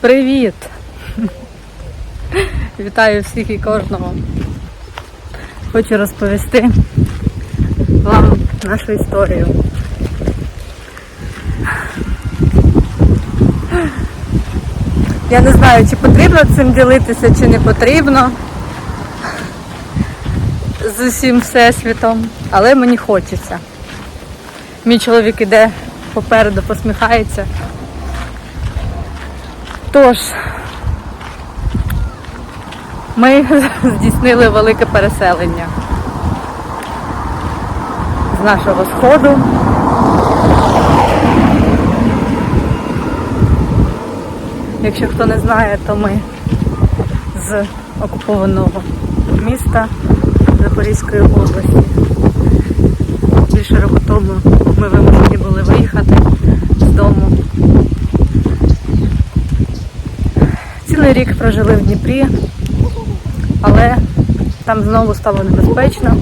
Привіт! Вітаю всіх і кожного. Хочу розповісти вам нашу історію. Я не знаю, чи потрібно цим ділитися, чи не потрібно з усім всесвітом, але мені хочеться. Мій чоловік іде попереду, посміхається. Тож, ми здійснили велике переселення з нашого сходу. Якщо хто не знає, то ми з окупованого міста Запорізької області. Більше року тому ми вимушені були виїхати з дому. Цілий рік прожили в Дніпрі, але там знову стало небезпечно.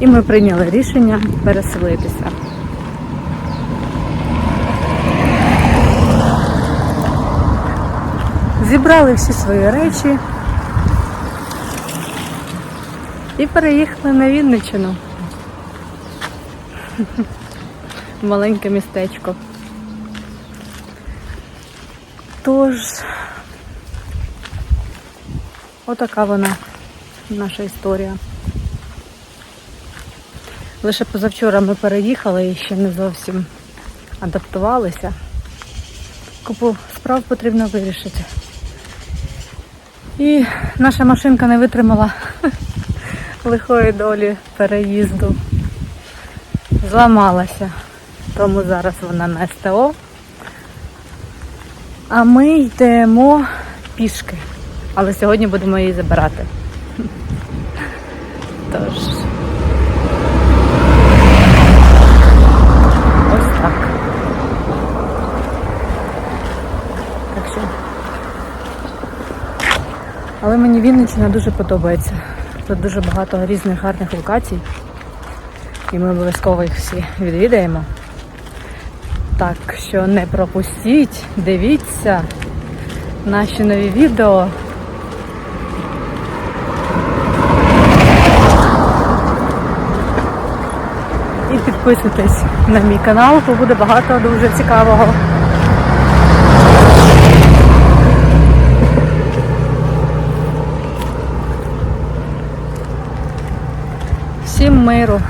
І ми прийняли рішення переселитися. Зібрали всі свої речі і переїхали на Вінниччину. Маленьке містечко. Тож, отака вона, наша історія. Лише позавчора ми переїхали і ще не зовсім адаптувалися. Купу справ потрібно вирішити. І наша машинка не витримала лихої долі переїзду. Зламалася. Тому зараз вона на СТО. А ми йдемо пішки. Але сьогодні будемо її забирати. Тож. Ось так. Але мені Вінниччина дуже подобається. Тут дуже багато різних гарних локацій. І ми обов'язково їх всі відвідаємо. Так що не пропустіть, дивіться наші нові відео. І підписуйтесь на мій канал, бо буде багато дуже цікавого. Всім миру,